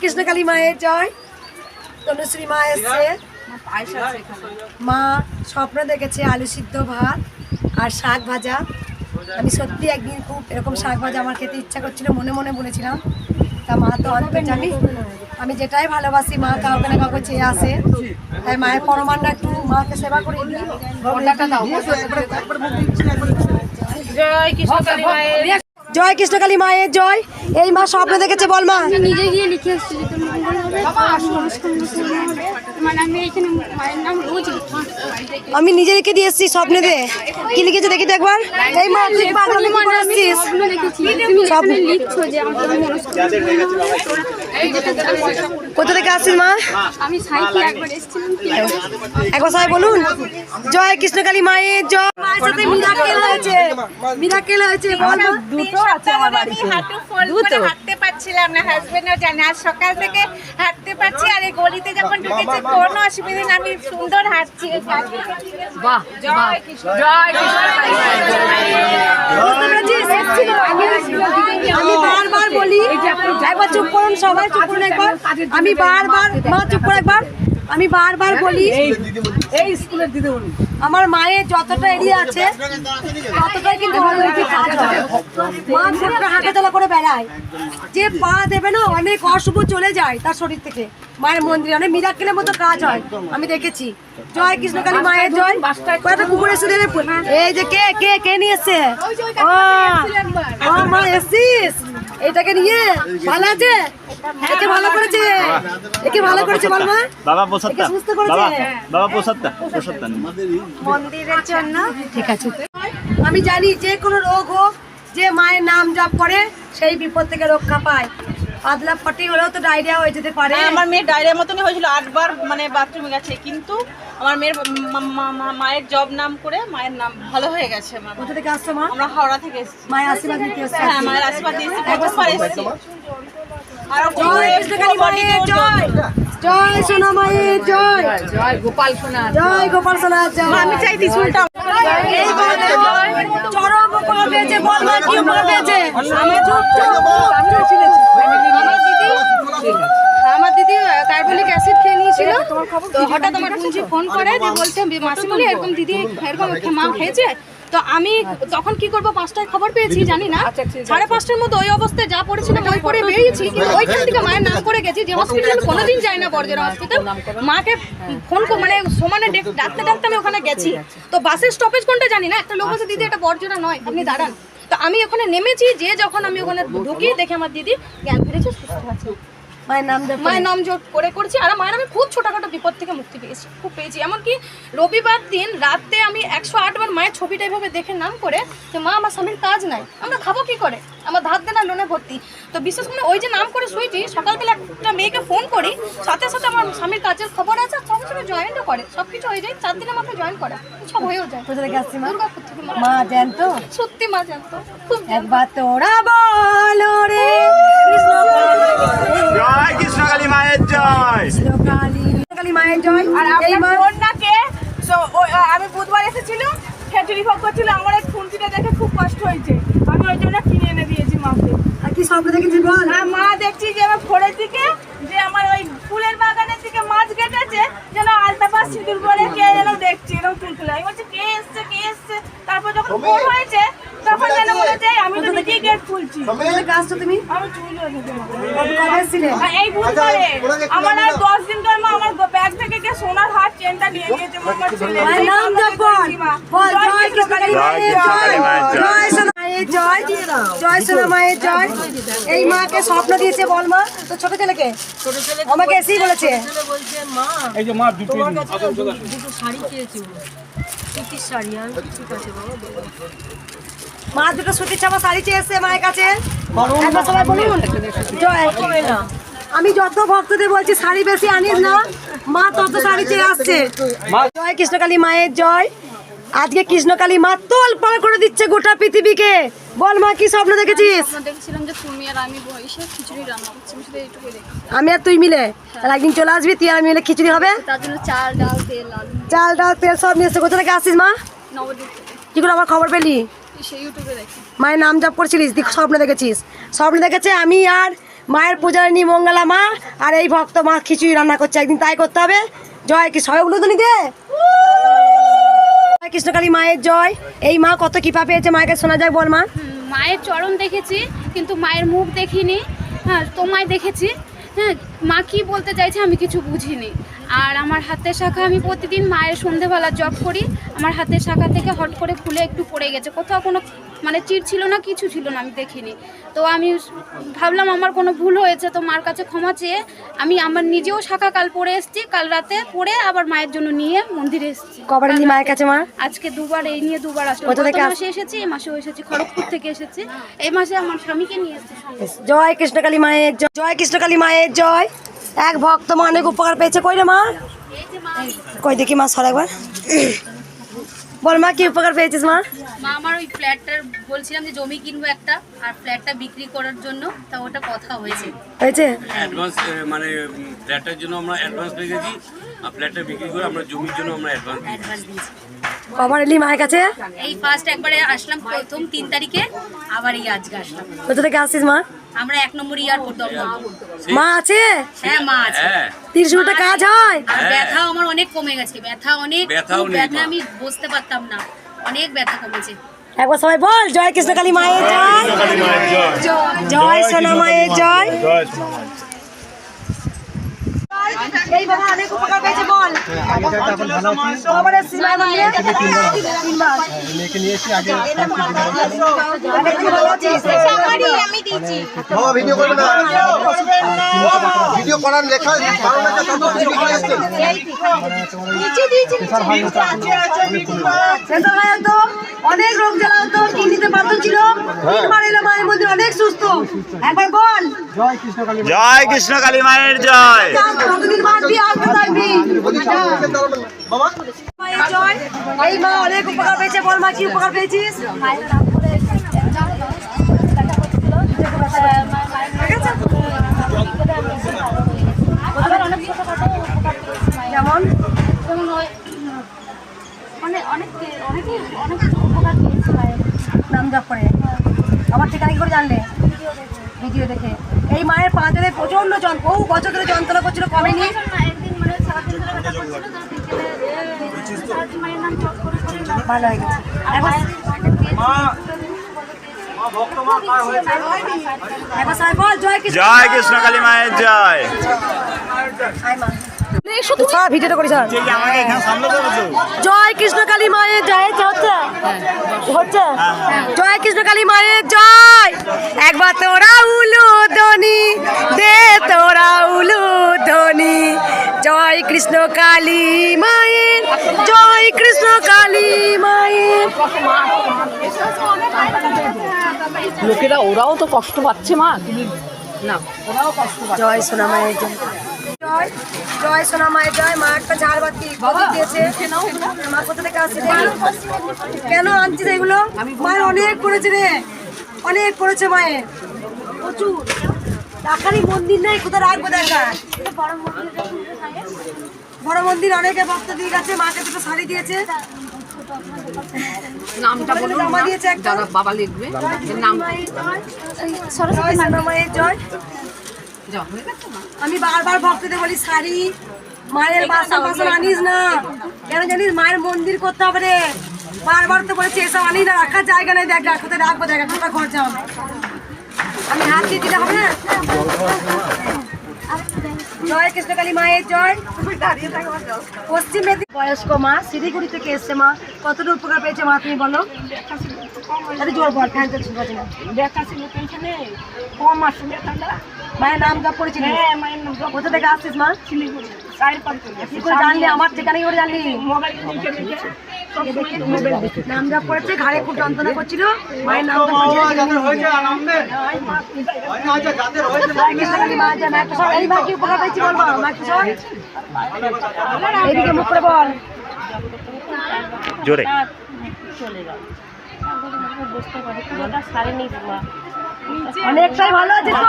কৃষ্ণকালী মায়ের জয় তনুশ্রী মা এসছে। মা স্বপ্ন দেখেছে আলু সিদ্ধ ভাত আর শাক ভাজা। আমি সত্যি একদিন খুব এরকম শাক ভাজা আমার খেতে ইচ্ছা করছিল মনে মনে বলেছিলাম। তা মা তো অন্তর্জামি আমি যেটাই ভালোবাসি মা কাউকে না কাউকে চেয়ে আসে। তাই মায়ের পরমান্না একটু মাকে সেবা করে দিই জয় কৃষ্ণকালী মায়ের জয়। এই মা স্বপ্ন দেখেছে বল মা। নিজে গিয়ে লিখে এসেছি আমি এখানে মায়ের নাম রোজ লিখি। আমি নিজে লিখে দিয়ে এসেছি স্বপ্নে দে। কি লিখেছে দেখি তো একবার? এই মা তুই পাগলামি করে এসেছিস? স্বপ্ন লিখছো যে কোথা থেকে আসছিস মা? আমি সাইকে একবার এসেছিলাম একবার সবাই বলুন। জয় কৃষ্ণকালী মায়ের জয়। মায়ের সাথে মিরাকেল হয়েছে। মিরাকেল হয়েছে বল দুটো আছে আমার বাড়িতে। হাঁটু হাঁটতে পারছিলাম না হাজবেন্ডও জানে। আজ সকাল থেকে হাঁটতে পারছি আর এই গলিতে যখন ঢুকেছি কোনো অসুবিধা নেই আমি সুন্দর হাঁটছি। জয় কৃষ্ণ বুঝতে আমি বারবার বলি একবার চুপ করুন সবাই চুপ করুন একবার। আমি বারবার মা চুপ করে একবার। আমি বারবার বলি এই স্কুলের দিদিমণি। আমার মায়ের যতটা এরিয়া আছে ততটাই কিন্তু হয় মা ছোট্ট হাঁটাচলা করে বেড়ায়। যে পা দেবে না অনেক অশুভ চলে যায় তার শরীর থেকে। মায়ের মন্দিরে অনেক মিরাক্কেলের মতো কাজ হয় আমি দেখেছি। জয় কৃষ্ণকালী মায়ের জয়। কয়েকটা কুকুর এসে এই যে কে কে কে নিয়ে এসছে ও মা এসছিস? এটাকে নিয়ে ভালো আছে? একে ভালো করেছে। একে ভালো করেছে বল মা। বাবা প্রসাদটা। বাবা বাবা প্রসাদটা প্রসাদটা মন্দিরের জন্য। ঠিক আছে। আমি জানি যে কোনো রোগ হোক যে মায়ের নাম জপ করে সেই বিপদ থেকে রক্ষা পায়। পাতলা ফটি হলেও তো ডায়রিয়া হয়ে যেতে পারে। হ্যাঁ আমার মেয়ের ডায়রিয়া মতনই হয়েছিল আটবার মানে বাথরুমে গেছে কিন্তু আমার মেয়ের মায়ের জব নাম করে মায়ের নাম ভালো হয়ে গেছে আমার। কোথা থেকে আসছো মা? আমরা হাওড়া থেকে এসেছি। মায়ের আশীর্বাদ নিতে এসছো? হ্যাঁ মায়ের আশীর্বাদ দিয়েছি প্রথমবার এসেছি। আর জয় কৃষ্ণকালী মায়ের জয়। জয় সোনা মায়ের জয়। জয় গোপাল সোনা। জয় গোপাল সোনা জয়। আমি চাই ত্রিশুলটা এই বলে চরম উপকার পেয়েছে বল কি উপকার পেয়েছে আমি চুপ চুপ আমার দিদি কার্বলিক অ্যাসিড খেয়ে নিয়েছিল। তো হঠাৎ আমার পুঞ্জি ফোন করে দিয়ে বলছে মাসি বলি এরকম দিদি এরকম মা খেয়েছে। তো আমি তখন কি করব পাঁচটায় খবর পেয়েছি জানি না। সাড়ে পাঁচটার মধ্যে ওই অবস্থায় যা পড়েছিল ওই করে বেরিয়েছি কিন্তু ওইখান থেকে মায়ের নাম করে গেছি যে হসপিটাল কোনোদিন যাই না বর্জের হসপিটাল মাকে ফোন মানে সমানে ডেক- ডাকতে ডাকতে আমি ওখানে গেছি। তো বাসের স্টপেজ কোনটা জানি না একটা লোক বলছে দিদি এটা বর্জনা নয় আপনি দাঁড়ান। তো আমি ওখানে নেমেছি যে যখন আমি ওখানে ঢুকি দেখে আমার দিদি জ্ঞান ফিরেছে সুস্থ আছে। মায়ের নাম জপ মায়ের নাম জপ করে করছি আর মায়ের আমি খুব ছোটখাটো বিপদ থেকে মুক্তি পেয়েছি খুব পেয়েছি। এমনকি রবিবার দিন রাতে আমি একশো আটবার মায়ের ছবিটা এভাবে দেখে নাম করে যে মা আমার স্বামীর কাজ নাই আমরা খাব কি করে? আমার ধার দেনা লোনে ভর্তি। তো বিশেষ করে ওই যে নাম করে শুয়েছি সকালবেলা একটা মেয়েকে ফোন করি সাথে সাথে আমার স্বামীর কাজের খবর আছে আর সঙ্গে সঙ্গে জয়েন্টও করে। সব কিছু হয়ে যায় চার দিনের মাথায় জয়েন করে। সব হয়েও যায়। কোথা থেকে আসছি মা? মা। মা জ্যান্ত? সত্যি মা জানতো খুব একবার তোরা বলো রে কৃষ্ণ জয় কৃষ্ণকালী মায়ের জয়। কালী কালী মায়ের জয়। আর এই কন্যাকে so, আমি বুধবার এসেছিলাম খেচুড়ি ভোগ করছিল আমার এই খুন্তিটা দেখে খুব কষ্ট হয়েছে। আমি ওই জন্য কিনে এনে দিয়েছি মাকে। আর কি স্বপ্ন দেখেছিস বল? আর মা দেখছি যে আমার ভোরের দিকে যে আমার ওই ফুলের বাগানের দিকে মাছ কেটেছে যেন আলতা পাশ সিঁদুর পরে কে যেন দেখছি এরকম তুলতুলে আমি বলছি কে এসছে কে এসছে? তারপর যখন ভোর হয়েছে তখন যেন মনে হচ্ছে আমি তো নিজেই গেট খুলছি। আসছো তুমি? আমি চুল এই বুধবারে আমার আর দশ দিন ধরে মা আমার ব্যাগ থেকে গিয়ে সোনার হার চেনটা নিয়ে নিয়েছে আমার ছেলে নাম বল বল। জয় কৃষ্ণকালী মায়ের জয় জয় সোনা মায়ের জয় জয় সোনা মায়ের জয়। এই মাকে স্বপ্ন দিয়েছে বল মা তো ছোট ছেলেকে? আমাকে এসেই বলেছে মা দুটো সুতির চাপা শাড়ি চেয়েছে মায়ের কাছে। একবার সবাই বলুন। জয়। আমি যত ভক্তদের বলছি শাড়ি বেশি আনিস না। মা তত শাড়ি চেয়ে আসছে। জয় কৃষ্ণকালী মায়ের জয়। আজকে কৃষ্ণকালী মা তোল পার করে দিচ্ছে গোটা পৃথিবীকে। বল মা কি স্বপ্ন দেখেছিস? দেখছিলাম যে তুমি আর আমি বসে খিচুড়ি রান্না করছি। আমি শুধু এইটুকুই দেখি আমি আর তুই মিলে? একদিন চলে আসবি তুই আর আমি মিলে খিচুড়ি হবে? তার জন্য চাল ডাল তেল চাল ডাল তেল সব নিয়ে এসছে কোথা থেকে আসিস মা? নবদ্বীপ কি করে আমার খবর পেলি? মায়ের নাম জপ করছিলিস তুই স্বপ্ন দেখেছিস। স্বপ্ন দেখেছে আমি আর মায়ের পূজারিনী মঙ্গলা মা আর এই ভক্ত মা খিচুড়ি রান্না করছে। একদিন তাই করতে হবে। জয় কি সবাই উলুদনি দে। কৃষ্ণকালী মায়ের জয়। এই মা কত কৃপা পেয়েছে মায়ের শোনা যায় বল মা। মায়ের চরণ দেখেছি, কিন্তু মায়ের মুখ দেখিনি। হ্যাঁ তোমায় দেখেছি। হ্যাঁ মা কি বলতে চাইছে আমি কিছু বুঝিনি। আর আমার হাতের শাখা আমি প্রতিদিন মায়ের সন্ধেবেলা জব করি। আমার হাতের শাখা থেকে হট করে খুলে একটু পড়ে গেছে। কোথাও কোনো মানে চিট ছিল না কিছু ছিল না আমি দেখিনি। তো আমি ভাবলাম আমার কোনো ভুল হয়েছে তো মার কাছে ক্ষমা চেয়ে আমি আমার নিজেও শাখা কাল পরে এসেছি কাল রাতে পরে আবার মায়ের জন্য নিয়ে মন্দিরে এসেছি। কবার এলি মায়ের কাছে মা? আজকে দুবার এই নিয়ে দুবার আসলাম। কোথা গত মাসে এসেছি এই মাসেও এসেছি খড়গপুর থেকে এসেছি। এই মাসে আমার স্বামীকে নিয়ে এসেছি। জয় কৃষ্ণকালী মায়ের জয় জয় কৃষ্ণকালী মায়ের জয়। এক ভক্ত মা অনেক উপকার পেয়েছে। কই রে মা। কই দেখি মা সর একবার। বল মা কি উপকার পেয়েছিস মা? মা আমার ওই ফ্ল্যাটটার বলছিলাম যে জমি কিনবো একটা আর ফ্ল্যাটটা বিক্রি করার জন্য তা ওটা কথা হয়েছে। হয়েছে? অ্যাডভান্স মানে উম, ফ্ল্যাটের জন্য আমরা অ্যাডভান্স পেয়ে গেছি আর ফ্ল্যাটটা বিক্রি করে আমরা জমির জন্য আমরা অ্যাডভান্স অ্যাডভান্স দিয়েছি। কবার এলি মায়ের কাছে? এই ফার্স্ট একবারে আসলাম প্রথম তিন তারিখে আবার এই আজকে আসলাম। কোথা থেকে আসছিস মা? আমরা এক নম্বর এয়ারপোর্ট দমদম মা আছে? হ্যাঁ মা আছে। হ্যাঁ। তিরিশ মিনিটে কাজ হয়? আর ব্যথা আমার অনেক কমে গেছে। ব্যথা অনেক ব্যথা আমি বসতে পারতাম না। অনেক ব্যথা কমেছে। একবার সবাই বল জয় কৃষ্ণকালী মায়ের জয়। জয় সোনা মায়ের জয়। এই বাবা অনেক উপকার পেয়েছে বল। মায়ের মন্দিরে? তিনবার। আগে? বাবা ভিডিও করবে না। ভিডিও করার লেখা তত ভিডিও করে এসছেন অনেক রোগ জ্বালা হতো কিডনিতে পাথর ছিল? তিনবার এলো মায়ের মন্দির অনেক সুস্থ। একবার বল। জয় কৃষ্ণকালী মায়ের। জয় কতদিন বাঁচবি আর থাকবি জয়। এই মা অনেক উপকার পেয়েছে বল মা কি উপকার পেয়েছিস? যেমন যেমন অনেক অনেক অনেকে অনেক উপকার পেয়েছে নাম জপ করে। আমার ঠিকানা কি করে জানলে? ভিডিও দেখে। এই মায়ের পাঁচজনে প্রচণ্ড যন্ত্রণা বহু বছর ধরে যন্ত্রণা করছিল কমেনি। মানে তো ভালো হয়ে গেছে। জয় কৃষ্ণ। জয় কৃষ্ণকালী মায়ের জয়। ভিডিওটা করি স্যার আমাকে এখানে সামনে দেবো তো জয় কৃষ্ণ কালী মায়ের জয় হচ্ছে? হচ্ছে? জয় কৃষ্ণ কালী মায়ের জয়। একবার তোরা কৃষ্ণ কালী মায়ের। জয় কৃষ্ণ কালী মায়ের। লোকেরা ওরাও তো কষ্ট পাচ্ছে মা। তুমি না জয় সোনা মায়ের জয়। সোনা মায়ের জয়। মা একটা ঝাড়বাতি প্রদীপ দিয়েছে। মা কোথা থেকে আসছে কেন আনছিস এগুলো? মায়ের অনেক করেছে রে। অনেক করেছে মায়ের। প্রচুর। মন্দির নেই কোথায় রাখব দেখা? বড় মন্দির অনেকে ভক্ত দিয়ে গেছে মাকে দুটো শাড়ি দিয়েছে। নামটা বলুন একটা। যারা বাবা লিখবে নাম মায়ের জয়? আমি বারবার ভক্তদের বলি শাড়ি মায়ের বাসন বাসন আনিস না। কেন জানিস মায়ের মন্দির করতে হবে রে। বারবার তো বলেছি এসব আনিস না রাখার জায়গা নেই। দেখ কোথায় রাখব দেখা ঘর যাও আমি হাত দিয়ে দিলে হবে না? জয় কৃষ্ণকালী মায়ের জয়। পশ্চিম মেদিনীপুর বয়স্ক মা শিলিগুড়ি থেকে এসছে মা। কতটা উপকার পেয়েছে মা তুমি বলো? জোর না। মায়ের নাম জপ করেছিলি কোথা থেকে আসছিস মা? জানলি আমার ঠিকানা কি ঘাড়ে খুব যন্ত্রণা করছিল মায়ের নাম জপ করেছে জয় কৃষ্ণকালী মা জয় মা একটু সর। এই মা কি উপকার পেয়েছি বল মা মা একটু সর। এইদিকে মুখ করে বল জোরে অনেকটাই ভালো আছে তো।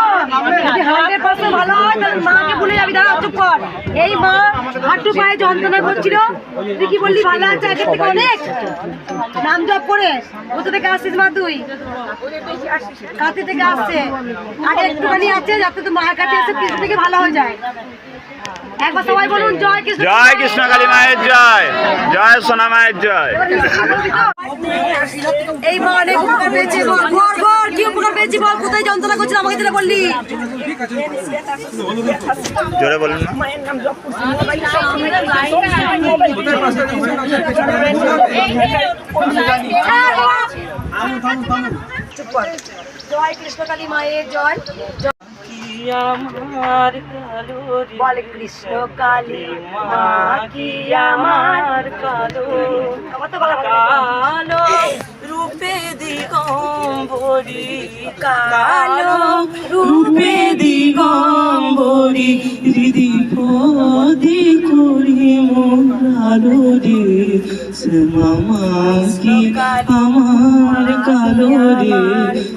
যদি হান্ড্রেড পার্সেন্ট ভালো হয়, তাহলে মাকে বলে যাবি। দাঁড়া, চুপ কর। এই মা হাঁটু পায়ে যন্ত্রণা করছিল। তুই কি বললি ভালো আছে আগের থেকে অনেক? নাম জপ করে। কোথা থেকে আসছিস মা তুই? কাছে থেকে আসছে। আগে একটুখানি আছে, যাতে তো মায়ের কাছে এসে থেকে ভালো হয়ে যায়। একবার সবাই বলুন জয় কৃষ্ণ জয় কৃষ্ণ কালী মায়ের জয়। জয়। সোনা মায়ের জয়। এই মা অনেক উপকার পেয়েছে বল বল বল কি উপকার পেয়েছি বল কোথায় যন্ত্রণা করছিল আমাকে যেটা বললি। জোরে বলুন না। জয় কৃষ্ণকালী মায়ের জয়। জয়- বল কৃষ্ণ কালী মা কি আমার কালো আমার ভালো রূপে দিগম্বরী কালো রূপে দিগম্বরী হৃদি পদে করি মোরালো রে শ্যামা কি আমার কালো রে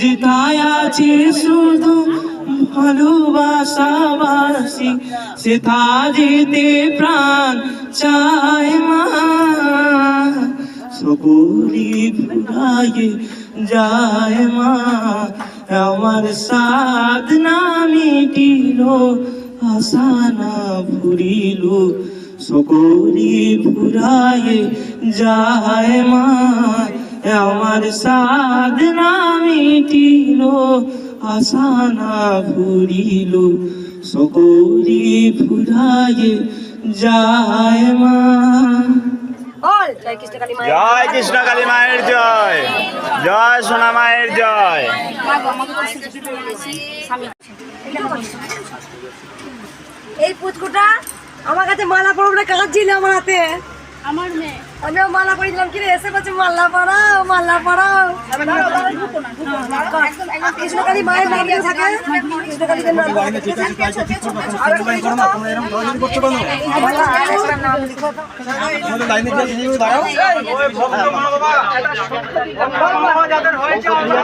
যে তাই আছে শুধু ভালোবাসাবাসি সে তা যেতে প্রাণ চায় মা। সকলি ফুরায়ে যায় মা, আমার সাধনা মিটিল, আশা না ভুরিল সকলি ফুরায়ে যায় মা আমার সাধনা মিটিল আশা না ভুরিল সকলি ফুরায়ে যায় মা। জয় কৃষ্ণ কালী মায়ের জয় জয়। সোনা মায়ের জয়। এই পুচকুটা আমার কাছে মালা পরবটা কাঁদছিল আমার হাতে। আমার মেয়ে আমিও মালা পরিয়েছিলাম কিরে এসে বলছে মাল্লা পরাও মাল্লা পরাও কৃষ্ণকালী মায়ের নাম থাকে নাম লিখো তো।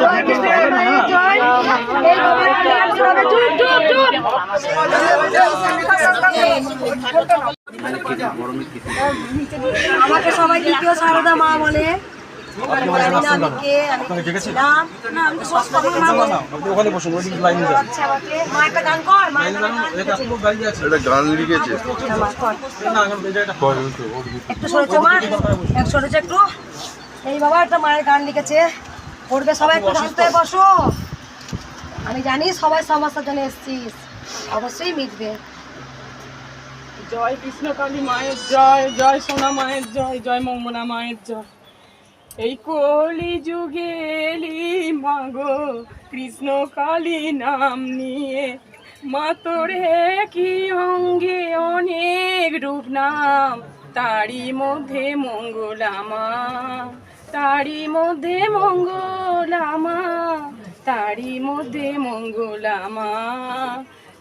জয় কৃষ্ণকালী মায়ের জয়। এই বাবার নাম শোনাবে। চুপ, চুপ, চুপ। আমাকে সবাই দ্বিতীয় সারদা মা বলে। আমি জানি না আমি কে আমি ছিলাম। না আমি তো সব আমার মা বলে। ওখানে বসুন ওইদিকে লাইন আচ্ছা আমাকে মা একটা গান কর মা একটা গান লিখেছে। এটা গান লিখেছে। মা, কর। একটু সরেছো মা। একটু সরেছো একটু। এই বাবা একটা মায়ের গান লিখেছে। পড়বে সবাই একটু শান্ত হয়ে বসো। আমি জানি সবাই সমস্যার জন্য এসছিস। অবশ্যই মিটবে। জয় কৃষ্ণ কালী মায়ের জয় জয় সোনা মায়ের জয় জয় মঙ্গলা মায়ের জয়। এই কলি যুগে এলি মাগো, কৃষ্ণ কালী নাম নিয়ে। মা তোরে কি অঙ্গে অনেক রূপ নাম, তারই মধ্যে মঙ্গলামা তারই মধ্যে মঙ্গলামা তারই মধ্যে মঙ্গলামা।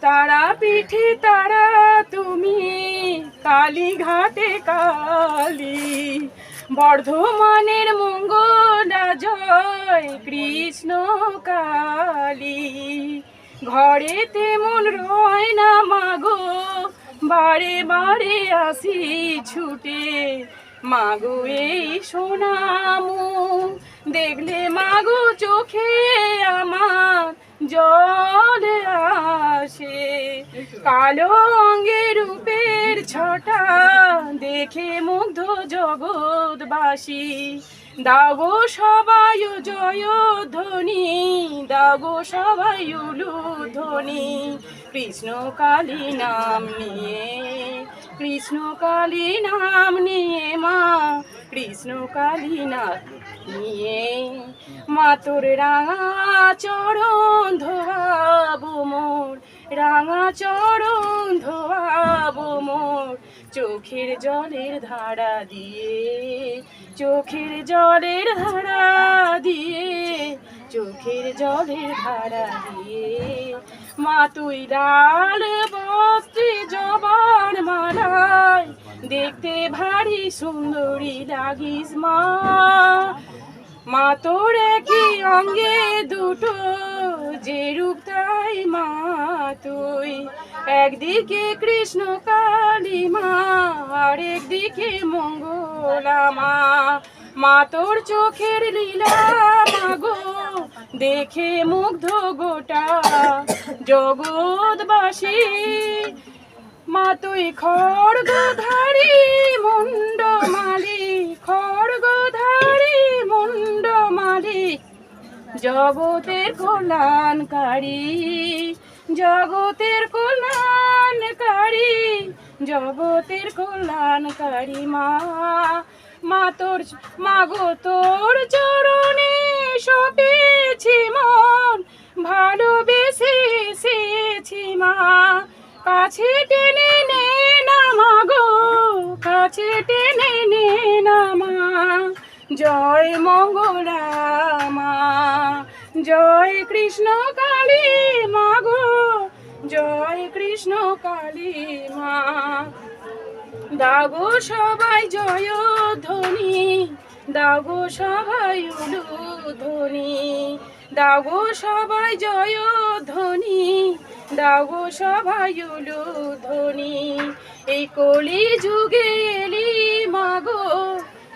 তারা পিঠে, তারা তুমি, কালী ঘাটে কালী। বর্ধমানের মঙ্গলা জয়, কৃষ্ণ কালী। ঘরে তেমন রয় না মাগো, বারে বারে আসি ছুটে। মাগো এই সোনামু দেখলে মাগো চোখে আমার জল আসে। কালো অঙ্গে রূপের ছটা দেখে মুগ্ধ জগৎবাসী। দাগো সবাই জয় ধ্বনি দাগো সবাই ধ্বনি কৃষ্ণ কালী নাম নিয়ে কৃষ্ণ কালী নাম নিয়ে মা কৃষ্ণ কালী নাম নিয়ে। মা তোর রাঙা চরণ ধোয়াবো মোর রাঙা চরণ ধোয়াবো মোর চোখের জলের ধারা দিয়ে। চোখের জলের ধারা দিয়ে, চোখের জলের ধারা দিয়ে। মা তুই লাল বস্ত্রে জবান মালায় দেখতে ভারী সুন্দরী লাগিস মা। মা তোর কি অঙ্গে দুটো, যে রূপ তাই মা তুই একদিকে কৃষ্ণ কালী মা, আর একদিকে মঙ্গলা মা। মা তোর চোখের লীলা, মাগো, দেখে মুগ্ধ গোটা জগৎবাসী। মা তুই খড়গধারী মুন্ড মালি খড়গধারী মুন্ড মালি জগতের কল্যাণকারী জগতের কল্যাণকারী জগতের কল্যাণকারী মা। মা তোর, মা গো তোর চরণে সপেছি মন, ভালোবেসে এসেছি মা। কাছে টেনে নে না মা গো, কাছে টেনে নে না মা। জয় মঙ্গলা মা, জয় কৃষ্ণ কালী মা গো, জয় কৃষ্ণ কালী মা। দাগো সবাই জয় ধ্বনি দাগো সবাই উলু ধ্বনি দাগো সবাই জয় ধ্বনি দাগো সবাই উলু ধ্বনি এই কলি যুগে এলি মাগো,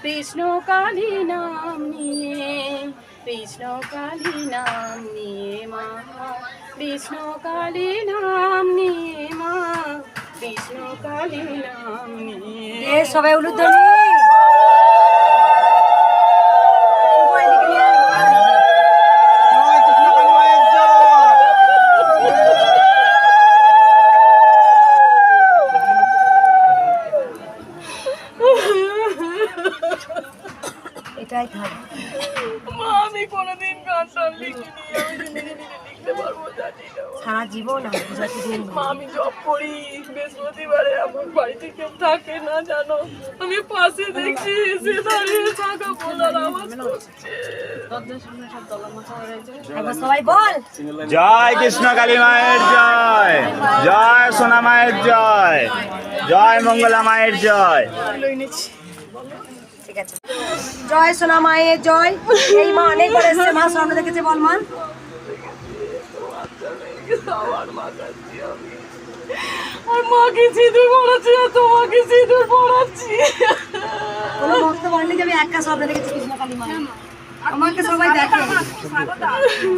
কৃষ্ণ কালী নাম নিয়ে, কৃষ্ণ কালী নাম নিয়ে মা, কৃষ্ণ কালী নাম নিয়ে মা। কৃষ্ণ কালী নাম। সবাই উলুধ্বনি সবাই এদিকে নিয়ে আয়, জয় কৃষ্ণ কালী মায়ের জয়। এটাই খারাপ মা আমি কোনোদিন গান টান লিখিনি আমি নিজে নিজে লিখতে পারব জানি না সারা জীবন আমি বুঝাতে দিন মা আমি জব করি বৃহস্পতিবারে আমার বাড়িতে কেউ থাকে না জানো? আমি পাশে দেখছি এসে দাঁড়িয়ে থাকা বলার আওয়াজ করছে। সবাই বল। জয় কৃষ্ণ কালী মায়ের জয়। জয় সোনা মায়ের জয়। জয় মঙ্গলা মায়ের জয়। ঠিক আছে। জয় সোনা মায়ের জয়। এই মা অনেকবার এসছে মা সামনে দেখেছে বল মা। আর মাকে সিঁদুর পড়াচ্ছি আর তোমাকে সিঁদুর পড়াচ্ছি কোনো ভক্ত বলেনি যে আমি একা সামনে দেখেছি কৃষ্ণ কালী মা আমাকে সবাই দেখে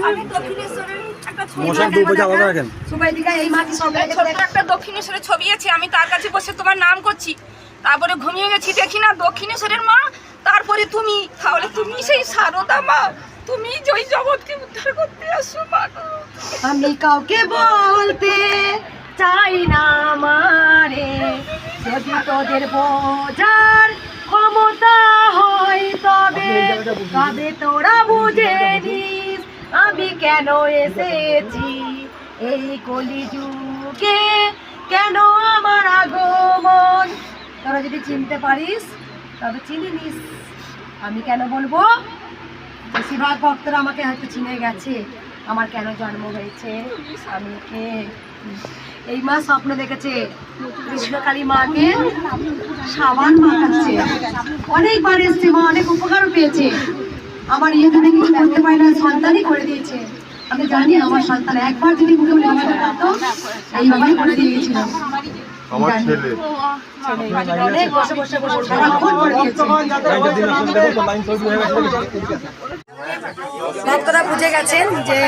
আমি দক্ষিণেশ্বরের একটা ছবি এই মা সব একটা দক্ষিণেশ্বরের ছবি আছে আমি তার কাছে বসে তোমার নাম করছি। তারপরে ঘুমিয়ে গেছি দেখি না দক্ষিণেশ্বরের মা তারপরে তুমি। তাহলে তুমি সেই সারদা মা তুমি জয় জগৎকে উদ্ধার করতে আসো মা। আমি কাউকে বলতে চাই না মারে। যদি তোদের বোঝার ক্ষমতা হয় তবে তবে তোরা বুঝে নিস আমি কেন এসেছি। এই কলিযুগে কেন আমার আগমন? তোরা যদি চিনতে পারিস তবে চিনি নিস। আমি কেন বলব? বেশিরভাগ ভক্তরা আমাকে হয়তো চিনে গেছে। আমার কেন জন্ম হয়েছে? আমি কে? এই মা স্বপ্ন দেখেছে কৃষ্ণকালী মাকে সাবান মাখাচ্ছে। অনেকবার এসছে মা অনেক উপকারও পেয়েছে। আমার ইয়েতে দেখি করতে পারে না সন্তানই করে দিয়েছে। আমি জানি আমার সন্তান একবার যদি মুখে বলে আমাকে করতো এইভাবেই করে দিয়েছিল আমার ছেলে। অনেক বসে বসে বসে সারাক্ষণ করে দিয়েছে ভক্তরা বুঝে গেছেন যে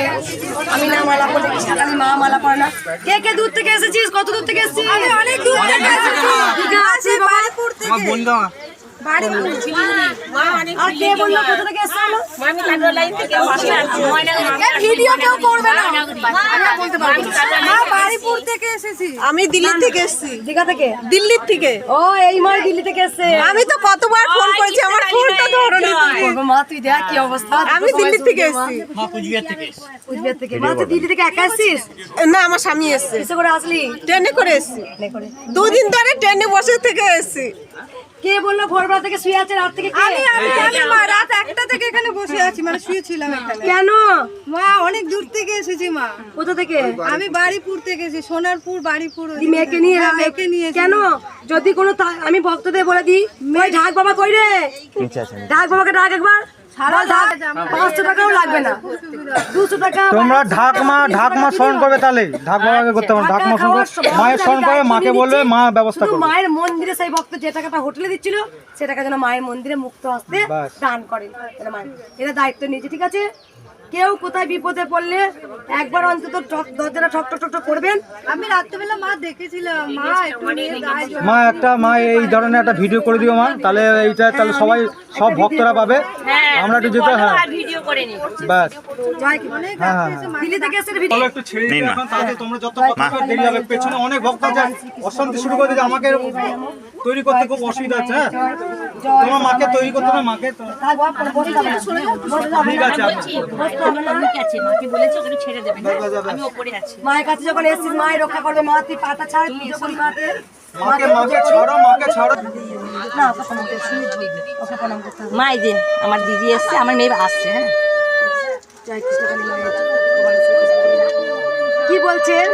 আমি না মালা পড়ে আমি মা মালা পড়ে না? কে কে দূর থেকে এসেছিস? কত দূর থেকে এসেছিস? অনেক দূর থেকে এসেছি ঠিক আছে বালপুর থেকে আর কে বলল কোথা থেকে এসছে ভিডিও কেউ করবে না। বলতে বাড়িপুর থেকে এসেছি। আমি দিল্লি থেকে এসেছি। দীঘা থেকে। দিল্লির থেকে? ও এই মা দিল্লি থেকে এসছে। আমি তো কতবার ফোন করেছি আমার ফোনটা ধরনি করব মা তুই দেখ কি অবস্থা। আমি দিল্লি থেকে এসেছি। কুচবিহার থেকে মা তুই দিল্লি থেকে একা আসছিস না আমার স্বামী এসছে। কিসে করে আসলি? ট্রেনে করে এসছি। দুদিন ধরে ট্রেনে বসে থেকে এসছি। কে বলল ভোরবেলা থেকে শুয়ে আছে রাত থেকে আমি আমি আমি মা রাত একটা থেকে এখানে বসে আছি মানে শুয়েছিলাম এখানে। কেন? মা অনেক দূর থেকে এসেছি মা। কোথা থেকে? আমি বাড়িপুর। থেকে এসেছি সোনারপুর বাড়িপুর ওই মেয়েকে নিয়ে হ্যাঁ, মেয়েকে নিয়ে কেন? যদি কোনো তা- আমি ভক্তদের বলে দিই ওই ঢাক বাবা কই রে? ঢাক বাবাকে ডাক একবার। পাঁচশো টাকাও লাগবে না। দুশো টাকা তোমরা ঢাকমা ঢাকমা স্মরণ করবে তাহলে। ঢাক করতে পারো ঢাকমা স্মরণ করবে। মায়ের স্মরণ করে মাকে বলবে মা ব্যবস্থা করবে। মায়ের মন্দিরে সেই ভক্ত যে টাকাটা হোটেলে দিচ্ছিল সে টাকা যেন মায়ের মন্দিরে মুক্ত হস্তে। দান করেন মায়ের এটা দায়িত্ব নিয়েছে ঠিক আছে? কেউ কোথায় বিপদে পড়লে একবার অন্তত ঠক- দরজাটা ঠক ঠক ঠক করবেন। আমি রাত্রেবেলা মা দেখেছিলাম। মা একটু মা একটা মা এই ধরনের একটা ভিডিও করে দিও মা। তাহলে এইটা তাহলে সবাই সব ভক্তরা পাবে। আমরা একটু যেতে হ্যাঁ। ভিডিও করে নি ব্যাস। হ্যাঁ হ্যাঁ দিল্লি থেকে এসে ভিডিও বলো একটু ছেড়ে দিও তোমরা যত কথা কর দেরি হবে। পেছনে অনেক ভক্ত আছে। অশান্তি শুরু করে দিয়েছে। আমাকে তৈরি করতে খুব অসুবিধা আছে হ্যাঁ? তোমার মাকে তৈরি করতে না মাকে ঠিক আছে আছি মায়ের কাছে যখন এসেছিস মায়ের রক্ষা করবে মা তুই পাতা ছাড় পুজো মাকে। মাকে ছাড়ো ছাড়ো। মা এই যে আমার দিদি এসছে আমার মেয়ে আসছে হ্যাঁ। কি বলছেন?